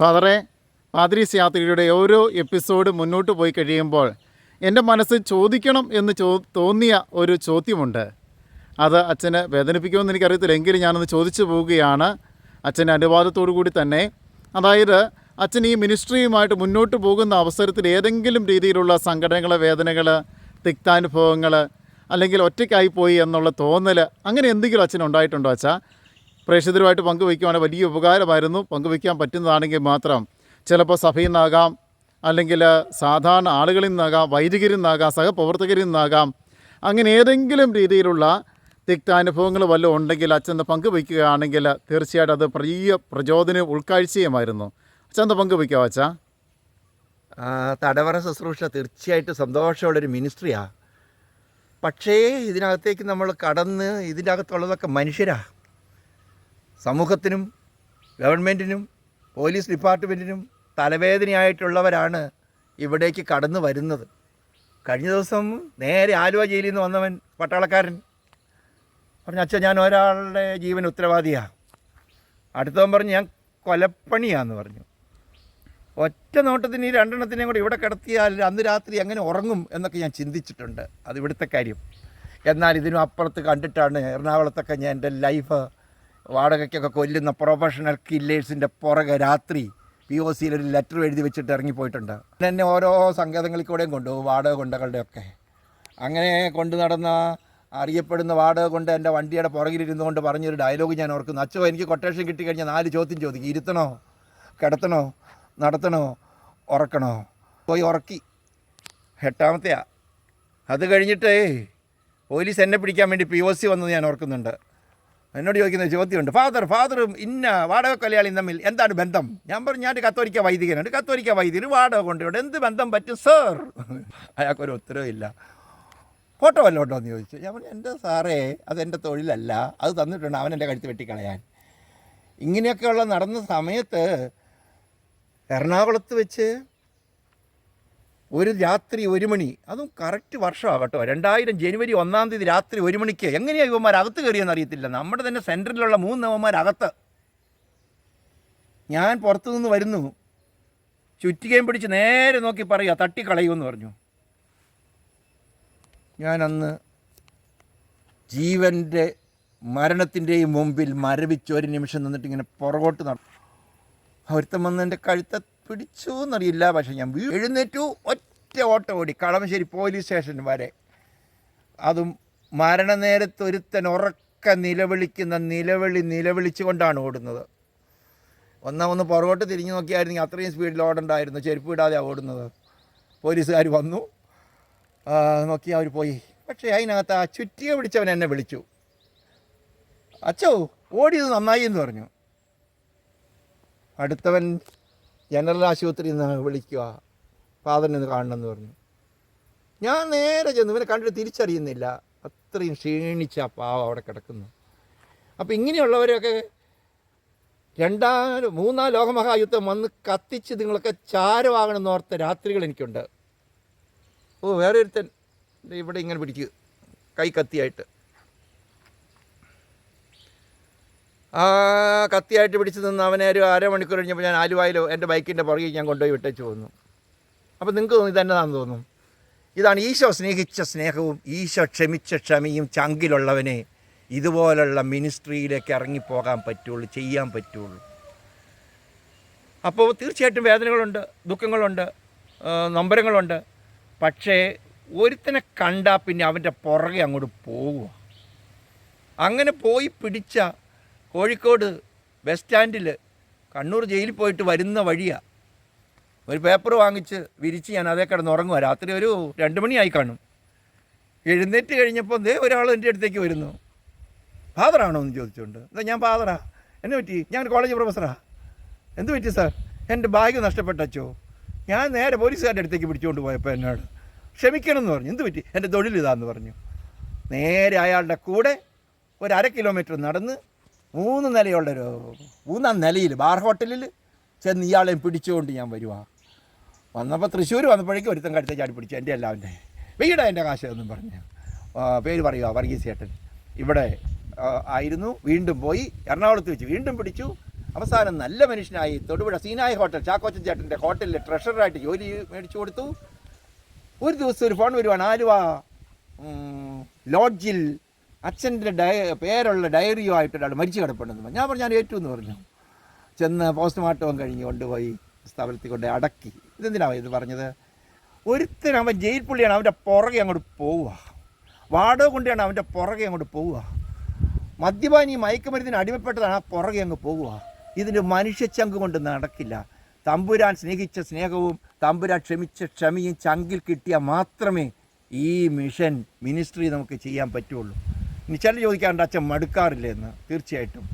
ഫാദറെ പാദ്രീസ് യാത്രയുടെ ഓരോ എപ്പിസോഡ് മുന്നോട്ട് പോയി കഴിയുമ്പോൾ എന്റെ മനസ്സ് ചോദിക്കണം എന്ന് ചോ തോന്നിയ ഒരു ചോദ്യമുണ്ട്. അത് അച്ഛനെ വേദനിപ്പിക്കുമെന്ന് എനിക്കറിയത്തില്ല. എങ്കിലും ഞാനൊന്ന് ചോദിച്ചു പോവുകയാണ് അച്ഛന്റെ അനുവാദത്തോടു കൂടി തന്നെ. അതായത് അച്ഛൻ ഈ മിനിസ്ട്രിയുമായിട്ട് മുന്നോട്ട് പോകുന്ന അവസരത്തിൽ ഏതെങ്കിലും രീതിയിലുള്ള സംഘടനകൾ വേദനകൾ തിക്താനുഭവങ്ങൾ അല്ലെങ്കിൽ ഒറ്റയ്ക്കായി പോയി എന്നുള്ള തോന്നൽ അങ്ങനെ എന്തെങ്കിലും അച്ഛൻ ഉണ്ടായിട്ടുണ്ടോ അച്ഛാ? പ്രേക്ഷിതരുമായിട്ട് പങ്കുവയ്ക്കുവാണെങ്കിൽ വലിയ ഉപകാരമായിരുന്നു. പങ്കുവയ്ക്കാൻ പറ്റുന്നതാണെങ്കിൽ മാത്രം ചിലപ്പോൾ സഭയിൽ നിന്നാകാം അല്ലെങ്കിൽ സാധാരണ ആളുകളിൽ നിന്നാകാം വൈദികരിൽ നിന്നാകാം സഹപ്രവർത്തകരിൽ നിന്നാകാം. അങ്ങനെ ഏതെങ്കിലും രീതിയിലുള്ള തിക്താനുഭവങ്ങൾ വല്ലതും ഉണ്ടെങ്കിൽ അച്ഛൻ പങ്കുവയ്ക്കുകയാണെങ്കിൽ തീർച്ചയായിട്ടും അത് വലിയ പ്രചോദനവും ഉൾക്കാഴ്ചയുമായിരുന്നു. അച്ഛൻ എന്താ പങ്കുവയ്ക്കാവോ അച്ഛാ? തടവറ ശുശ്രൂഷ തീർച്ചയായിട്ടും സന്തോഷമുള്ളൊരു മിനിസ്ട്രിയാണ് പക്ഷേ ഇതിനകത്തേക്ക് നമ്മൾ കടന്ന് ഇതിന്റെ അകത്തുള്ളതൊക്കെ മനുഷ്യരാ. സമൂഹത്തിനും ഗവൺമെന്റിനും പോലീസ് ഡിപ്പാർട്ട്മെന്റിനും തലവേദനയായിട്ടുള്ളവരാണ് ഇവിടേക്ക് കടന്നു വരുന്നത്. കഴിഞ്ഞ ദിവസം നേരെ ആലുവ ജയിലിൽ നിന്ന് വന്നവൻ പട്ടാളക്കാരൻ. പറഞ്ഞു അച്ഛൻ ഞാൻ ഒരാളുടെ ജീവൻ ഉത്തരവാദിയാണ് അടുത്തവൻ പറഞ്ഞു ഞാൻ കൊലപ്പണിയാന്ന് പറഞ്ഞു. ഒറ്റ നോട്ടത്തിന് ഈ രണ്ടെണ്ണത്തിനെയും കൂടി ഇവിടെ കിടത്തിയാൽ അന്ന് രാത്രി എങ്ങനെ ഉറങ്ങും എന്നൊക്കെ ഞാൻ ചിന്തിച്ചിട്ടുണ്ട്. അത് ഇവിടുത്തെ കാര്യം. എന്നാൽ ഇതിനും അപ്പുറത്ത് കണ്ടിട്ടാണ് എറണാകുളത്തൊക്കെ ഞാൻ എന്റെ ലൈഫ് വാടകയ്ക്കൊക്കെ കൊല്ലുന്ന പ്രൊഫഷണൽ കില്ലേഴ്സിന്റെ പുറകെ രാത്രി പി ഒ സിയിൽ ഒരു ലെറ്റർ എഴുതി വെച്ചിട്ട് ഇറങ്ങിപ്പോയിട്ടുണ്ട്. എന്നെ ഓരോ സങ്കേതങ്ങളിൽ കൂടെയും കൊണ്ടുപോകും വാടക കൊണ്ടകളുടെയൊക്കെ. അങ്ങനെ കൊണ്ടു നടന്ന അറിയപ്പെടുന്ന വാടക കൊണ്ട് എന്റെ വണ്ടിയുടെ പുറകിലിരുന്നു കൊണ്ട് പറഞ്ഞൊരു ഡയലോഗ് ഞാൻ ഓർക്കുന്നു. അച്ഛോ എനിക്ക് കൊട്ടേഷൻ കിട്ടിക്കഴിഞ്ഞാൽ നാല് ചോദ്യം ചോദിക്കും. ഇരുത്തണോ? കിടത്തണോ? നടത്തണോ? ഉറക്കണോ? പോയി ഉറക്കി. എട്ടാമത്തെയാ. അത് കഴിഞ്ഞിട്ട് പോലീസ് എന്നെ പിടിക്കാൻ വേണ്ടി പി ഒ സി വന്നത് ഞാൻ ഓർക്കുന്നുണ്ട്. എന്നോട് ചോദിക്കുന്ന ചോദ്യമുണ്ട്. ഫാദർ ഫാദറും ഇന്ന വാടക കൊലയാളിയും തമ്മിൽ എന്താണ് ബന്ധം? ഞാൻ പറഞ്ഞു ഞാൻ കത്തോലിക്ക വൈദികനുണ്ട് കത്തോലിക്ക വൈദികന് വാടക കൊണ്ടുകൊണ്ട് എന്ത് ബന്ധം പറ്റും സർ അയാൾക്കൊരു ഉത്തരവില്ല ഫോട്ടോ വല്ലോട്ടോ? എന്ന് ചോദിച്ചു. ഞാൻ പറഞ്ഞു എന്റെ സാറേ അത് എന്റെ തൊഴിലല്ല. അത് തന്നിട്ടുണ്ട്. അവൻ എന്റെ കഴുത്ത് വെട്ടിക്കളയാൻ. ഇങ്ങനെയൊക്കെയുള്ള നടന്ന സമയത്ത് എറണാകുളത്ത് വെച്ച് ഒരു രാത്രി ഒരു മണി. അതും കറക്റ്റ് വർഷമാണ് കേട്ടോ രണ്ടായിരം ജനുവരി ഒന്നാം തീയതി രാത്രി ഒരു മണിക്ക്. എങ്ങനെയാണ് ഇവന്മാർ അകത്ത് കയറിയെന്ന് അറിയത്തില്ല. നമ്മുടെ തന്നെ സെന്ററിലുള്ള മൂന്ന് യവന്മാർ അകത്ത്. ഞാൻ പുറത്തു നിന്ന് വരുന്നു. ചുറ്റികയും പിടിച്ച് നേരെ നോക്കി പറയുക തട്ടിക്കളയുമെന്ന് പറഞ്ഞു. ഞാൻ അന്ന് ജീവന്റെ മരണത്തിന്റെയും മുമ്പിൽ മരവിച്ച് ഒരു നിമിഷം നിന്നിട്ട് ഇങ്ങനെ പുറകോട്ട് നടന്നു. ഒരുത്തം വന്ന് എന്റെ കഴുത്തെ പിടിച്ചു എന്നറിയില്ല പക്ഷേ ഞാൻ എഴുന്നേറ്റു. ഒറ്റ ഓട്ടം ഓടി. കളമശ്ശേരി പോലീസ് സ്റ്റേഷൻ വരെ. അതും മരണനേരത്ത് ഒരുത്തൻ ഉറക്ക നിലവിളിക്കുന്ന നിലവിളി നിലവിളിച്ചുകൊണ്ടാണ് ഓടുന്നത്. ഒന്നാം ഒന്ന് പുറകോട്ട് തിരിഞ്ഞു നോക്കിയായിരുന്നെങ്കിൽ അത്രയും സ്പീഡിൽ ഓടണ്ടായിരുന്നു. ചെരുപ്പ് ഇടാതെയാണ് ഓടുന്നത്. പോലീസുകാർ വന്നു. നോക്കി അവർ പോയി. പക്ഷേ അതിനകത്ത് ആ ചുറ്റിയെ പിടിച്ചവൻ എന്നെ വിളിച്ചു. അച്ചോ ഓടിയത് നന്നായി എന്ന് പറഞ്ഞു. അടുത്തവൻ ജനറൽ ആശുപത്രിയിൽ നിന്ന് വിളിക്കുക ഫാദറിനെ കാണണമെന്ന് പറഞ്ഞു. ഞാൻ നേരെ ചെന്നു. ഇവനെ കണ്ടിട്ട് തിരിച്ചറിയുന്നില്ല. അത്രയും ക്ഷീണിച്ച പാവം അവിടെ കിടക്കുന്നു. അപ്പോൾ ഇങ്ങനെയുള്ളവരെയൊക്കെ രണ്ടാം മൂന്നാം ലോകമഹായുദ്ധം വന്ന് കത്തിച്ച് നിങ്ങളൊക്കെ ചാരമാകണമെന്ന് ഓർത്ത രാത്രികൾ എനിക്കുണ്ട്. ഓ വേറെ ഒരുത്തൻ ഇവിടെ ഇങ്ങനെ പിടിക്കുക കൈ കത്തിയായിട്ട്. ആ കത്തിയായിട്ട് പിടിച്ച് നിന്ന് അവനെ ഒരു അരമണിക്കൂർ കഴിഞ്ഞപ്പോൾ ഞാൻ ആലുവായിലോ എന്റെ ബൈക്കിന്റെ പുറകിൽ ഞാൻ കൊണ്ടുപോയി വിട്ടേച്ച് പോന്നു അപ്പോൾ നിങ്ങൾക്ക് തോന്നി ഇതെന്നതാണെന്ന് തോന്നും? ഇതാണ് ഈശോ സ്നേഹിച്ച സ്നേഹവും ഈശോ ക്ഷമിച്ച ക്ഷമയും ചങ്കിലുള്ളവനെ ഇതുപോലുള്ള മിനിസ്ട്രിയിലേക്ക് ഇറങ്ങിപ്പോകാൻ പറ്റുള്ളൂ ചെയ്യാൻ പറ്റുള്ളൂ. അപ്പോൾ തീർച്ചയായിട്ടും വേദനകളുണ്ട് ദുഃഖങ്ങളുണ്ട് നൊമ്പരങ്ങളുണ്ട്. പക്ഷേ ഒരുത്തനെ കണ്ടാൽ പിന്നെ അവന്റെ പുറകെ അങ്ങോട്ട് പോവുക. അങ്ങനെ പോയി പിടിച്ച കോഴിക്കോട് ബസ് സ്റ്റാൻഡിൽ കണ്ണൂർ ജയിലിൽ പോയിട്ട് വരുന്ന വഴിയാണ് ഒരു പേപ്പർ വാങ്ങിച്ച് വിരിച്ച് ഞാൻ അതേ കിടന്ന് ഉറങ്ങുക രാത്രി ഒരു രണ്ട് മണിയായി കാണും. എഴുന്നേറ്റ് കഴിഞ്ഞപ്പോൾ ദേ ഒരാൾ എന്റെ അടുത്തേക്ക് വരുന്നു. ഫാദറാണോ എന്ന് ചോദിച്ചുകൊണ്ട് എന്താ ഞാൻ ഫാദറാ. എന്നെ പറ്റി? ഞാൻ കോളേജ് പ്രൊഫസറാ. എന്ത് പറ്റി സാർ? എന്റെ ബാഗ് നഷ്ടപ്പെട്ടച്ചോ ഞാൻ നേരെ പോലീസുകാരുടെ അടുത്തേക്ക് പിടിച്ചുകൊണ്ട് പോയപ്പോൾ എന്നോട് ക്ഷമിക്കണം എന്ന് പറഞ്ഞു. എന്ത് പറ്റി? എന്റെ തൊഴിൽ ഇതാന്ന് പറഞ്ഞു. നേരെ അയാളുടെ കൂടെ ഒരു അര കിലോമീറ്റർ നടന്ന് മൂന്ന് നിലയുള്ള ഒരു മൂന്നാം നിലയിൽ ബാർ ഹോട്ടലിൽ ചെന്ന് ഇയാളെയും പിടിച്ചുകൊണ്ട് ഞാൻ വരുവാ. വന്നപ്പോൾ തൃശ്ശൂർ വന്നപ്പോഴേക്കും ഒരുത്തം കടുത്ത ചാടി പിടിച്ചു എന്റെ എല്ലാവന്റെ വീടാ എന്റെ കാശ് എന്നും പറഞ്ഞു. പേര് പറയുക വർഗീസ് ചേട്ടൻ. ഇവിടെ ആയിരുന്നു വീണ്ടും പോയി എറണാകുളത്ത് വെച്ച് വീണ്ടും പിടിച്ചു. അവസാനം നല്ല മനുഷ്യനായി തൊടുപുഴ സീനായ ഹോട്ടൽ ചാക്കോച്ചൻ ചേട്ടന്റെ ഹോട്ടലിൽ ട്രഷററായിട്ട് ജോലി മേടിച്ചു കൊടുത്തു. ഒരു ദിവസം ഒരു ഫോൺ വരുവാണ് ആലുവ ലോഡ്ജിൽ അച്ഛന്റെ ഡയ പേരുള്ള ഡയറിയോ ആയിട്ട് ഒരാൾ മരിച്ചു കിടപ്പുണ്ടെന്ന്. ഞാൻ പറഞ്ഞു ഞാൻ ഏറ്റു എന്ന് പറഞ്ഞു. ചെന്ന് പോസ്റ്റ്മോർട്ടവും കഴിഞ്ഞ് കൊണ്ടുപോയി സ്ഥാപനത്തിൽ കൊണ്ട് അടക്കി. ഇതെന്തിനാണ് ഇത് പറഞ്ഞത്? ഒരുത്തൻ അവൻ ജയിൽ പുള്ളിയാണ് അവന്റെ പുറകെ അങ്ങോട്ട് പോവുക. വാടക കൊണ്ടാണ് അവന്റെ പുറകെ അങ്ങോട്ട് പോവുക. മദ്യപാനി മയക്കുമരുന്നിന് അടിമപ്പെട്ടതാണ് ആ പുറകെ അങ്ങ് പോവുക. ഇതിന് മനുഷ്യച്ചങ്ക് കൊണ്ട് നടക്കില്ല. തമ്പുരാൻ സ്നേഹിച്ച സ്നേഹവും തമ്പുരാൻ ക്ഷമിച്ച ക്ഷമയും ചങ്കിൽ കിട്ടിയാൽ മാത്രമേ ഈ മിഷൻ മിനിസ്ട്രി നമുക്ക് ചെയ്യാൻ പറ്റുള്ളൂ. ചില ചോദിക്കാറുണ്ട് അച്ഛൻ മടുക്കാറില്ലേ എന്ന്? തീർച്ചയായിട്ടും.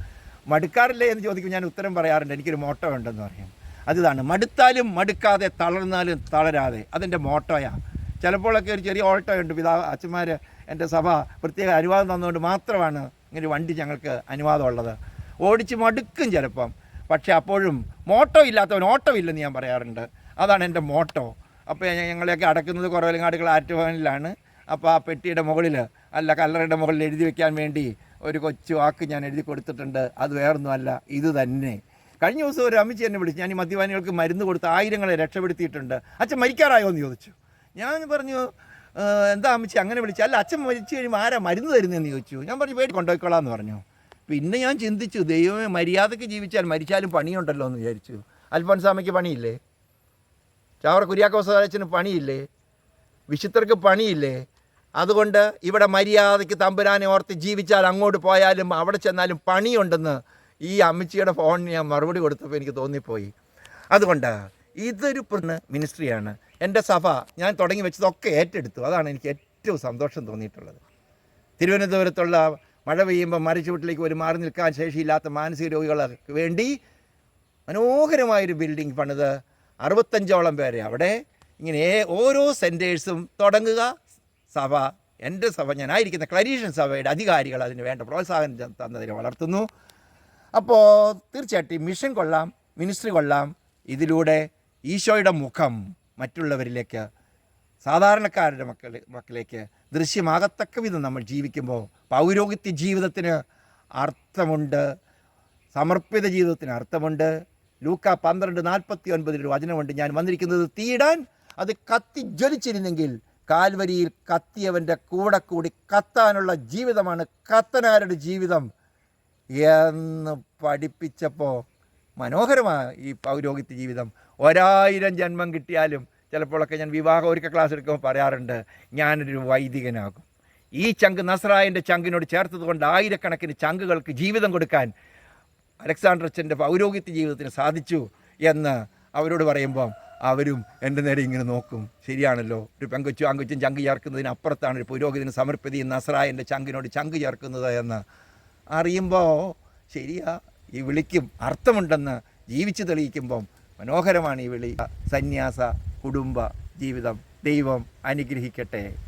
മടുക്കാറില്ലേ എന്ന് ചോദിക്കുമ്പോൾ ഞാൻ ഉത്തരം പറയാറുണ്ട് എനിക്കൊരു മോട്ടോ ഉണ്ടെന്ന് പറയും. അതിതാണ് മടുത്താലും മടുക്കാതെ തളർന്നാലും തളരാതെ. അതെന്റെ മോട്ടോയാണ് ചിലപ്പോഴൊക്കെ ഒരു ചെറിയ ഓട്ടോ ഉണ്ട് പിതാവ് അച്ഛന്മാർ എന്റെ സഭ പ്രത്യേക അനുവാദം തന്നുകൊണ്ട് മാത്രമാണ് ഇങ്ങനെ വണ്ടി ഞങ്ങൾക്ക് അനുവാദമുള്ളത്. ഓടിച്ച് മടുക്കും ചിലപ്പം പക്ഷേ അപ്പോഴും മോട്ടോ ഇല്ലാത്തവൻ ഓട്ടോ ഇല്ലെന്ന് ഞാൻ പറയാറുണ്ട്. അതാണ് എന്റെ മോട്ടോ. അപ്പോൾ ഞങ്ങളെയൊക്കെ അടക്കുന്നത് കുറവലങ്ങാടുകൾ ആറ്റുഭവനിലാണ് അപ്പോൾ ആ പെട്ടിയുടെ മുകളിൽ അല്ല കല്ലറയുടെ മുകളിൽ എഴുതി വെക്കാൻ വേണ്ടി ഒരു കൊച്ചു വാക്ക് ഞാൻ എഴുതി കൊടുത്തിട്ടുണ്ട്. അത് വേറൊന്നുമല്ല ഇത് തന്നെ. കഴിഞ്ഞ ദിവസം ഒരു അമ്മച്ചി എന്നെ വിളിച്ചു. ഞാൻ ഈ മദ്യപാനികൾക്ക് മരുന്ന് കൊടുത്ത് ആയിരങ്ങളെ രക്ഷപ്പെടുത്തിയിട്ടുണ്ട്. അച്ഛൻ മരിക്കാറായോ എന്ന് ചോദിച്ചു. ഞാൻ പറഞ്ഞു എന്താ അമ്മച്ചി അങ്ങനെ വിളിച്ചു? അല്ല അച്ഛൻ മരിച്ചു കഴിയുമ്പോൾ ആരാ മരുന്ന് തരുന്നതെന്ന് ചോദിച്ചു. ഞാൻ പറഞ്ഞു പേടി കൊണ്ടുപോയിക്കോളാം എന്ന് പറഞ്ഞു. പിന്നെ ഞാൻ ചിന്തിച്ചു ദൈവമേ മര്യാദയ്ക്ക് ജീവിച്ചാൽ മരിച്ചാലും പണിയുണ്ടല്ലോ എന്ന് വിചാരിച്ചു. അൽഫോൻസാമയ്ക്ക് പണിയില്ലേ? ചാവറ കുര്യാക്കോസാരച്ചന് പണിയില്ലേ? വിശുദ്ധർക്ക് പണിയില്ലേ? അതുകൊണ്ട് ഇവിടെ മര്യാദയ്ക്ക് തമ്പുരാനെ ഓർത്ത് ജീവിച്ചാൽ അങ്ങോട്ട് പോയാലും അവിടെ ചെന്നാലും പണിയുണ്ടെന്ന് ഈ അമ്മച്ചിയുടെ ഫോണിന് ഞാൻ മറുപടി കൊടുത്തപ്പോൾ എനിക്ക് തോന്നിപ്പോയി. അതുകൊണ്ട് ഇതൊരു മിനിസ്ട്രിയാണ്. എന്റെ സഭ ഞാൻ തുടങ്ങി വെച്ചതൊക്കെ ഏറ്റെടുത്തു. അതാണ് എനിക്ക് ഏറ്റവും സന്തോഷം തോന്നിയിട്ടുള്ളത്. തിരുവനന്തപുരത്തുള്ള മഴ പെയ്യുമ്പോൾ മരച്ചുവട്ടിലേക്ക് ഒരു മാറി നിൽക്കാൻ ശേഷിയില്ലാത്ത മാനസിക രോഗികൾക്ക് വേണ്ടി മനോഹരമായൊരു ബിൽഡിംഗ് പണിത് അറുപത്തഞ്ചോളം പേരെ അവിടെ ഇങ്ങനെ ഓരോ സെന്റേഴ്സും തുടങ്ങുക. സഭ എന്റെ സഭ ഞാനായിരിക്കുന്ന ക്ലരീഷൻ സഭയുടെ അധികാരികൾ അതിന് വേണ്ട പ്രോത്സാഹനം തന്നതിനെ വളർത്തുന്നു. അപ്പോൾ തീർച്ചയായിട്ടും മിഷൻ കൊള്ളാം മിനിസ്ട്രി കൊള്ളാം ഇതിലൂടെ ഈശോയുടെ മുഖം മറ്റുള്ളവരിലേക്ക് സാധാരണക്കാരുടെ മക്കൾ മക്കളിലേക്ക് ദൃശ്യമാകത്തക്ക വിധം നമ്മൾ ജീവിക്കുമ്പോൾ പൗരോഹിത്യ ജീവിതത്തിന് അർത്ഥമുണ്ട് സമർപ്പിത ജീവിതത്തിന് അർത്ഥമുണ്ട്. ലൂക്ക പന്ത്രണ്ട് നാൽപ്പത്തി ഒൻപതിൽ വചനമുണ്ട് ഞാൻ വന്നിരിക്കുന്നത് തീടാൻ അത് കത്തി ജ്വലിച്ചിരുന്നെങ്കിൽ കാൽവരിയിൽ കത്തിയവന്റെ കൂടെ കൂടി കത്താനുള്ള ജീവിതമാണ് കത്തനാരുടെ ജീവിതം എന്ന് പഠിപ്പിച്ചപ്പോൾ മനോഹരമാണ് ഈ പൗരോഹിത്യ ജീവിതം. ഒരായിരം ജന്മം കിട്ടിയാലും ചിലപ്പോഴൊക്കെ ഞാൻ വിവാഹ ഒരുക്ക ക്ലാസ് എടുക്കുമ്പോൾ പറയാറുണ്ട് ഞാനൊരു വൈദികനാകും. ഈ ചങ്ക് നസ്രായന്റെ ചങ്കിനോട് ചേർത്തത് കൊണ്ട് ആയിരക്കണക്കിന് ചങ്കുകൾക്ക് ജീവിതം കൊടുക്കാൻ അലക്സാണ്ടർ അച്ഛന്റെ പൗരോഹിത്യ ജീവിതത്തിന് സാധിച്ചു എന്ന് അവരോട് പറയുമ്പം അവരും എന്റെ നേരെ ഇങ്ങനെ നോക്കും. ശരിയാണല്ലോ. ഒരു പെങ്കൊച്ചു ആങ്കൊച്ചും ചങ്ക് ചേർക്കുന്നതിന് അപ്പുറത്താണ് ഒരു പുരോഹിതന് സമർപ്പിതി നസ്രായന്റെ ചങ്കിനോട് ചങ്ക് ചേർക്കുന്നത് എന്ന്. അറിയുമ്പോൾ ശരിയാ ഈ വിളിക്കും. അർത്ഥമുണ്ടെന്ന് ജീവിച്ചു തെളിയിക്കുമ്പം മനോഹരമാണ് ഈ വിളി. സന്യാസ കുടുംബ ജീവിതം ദൈവം അനുഗ്രഹിക്കട്ടെ.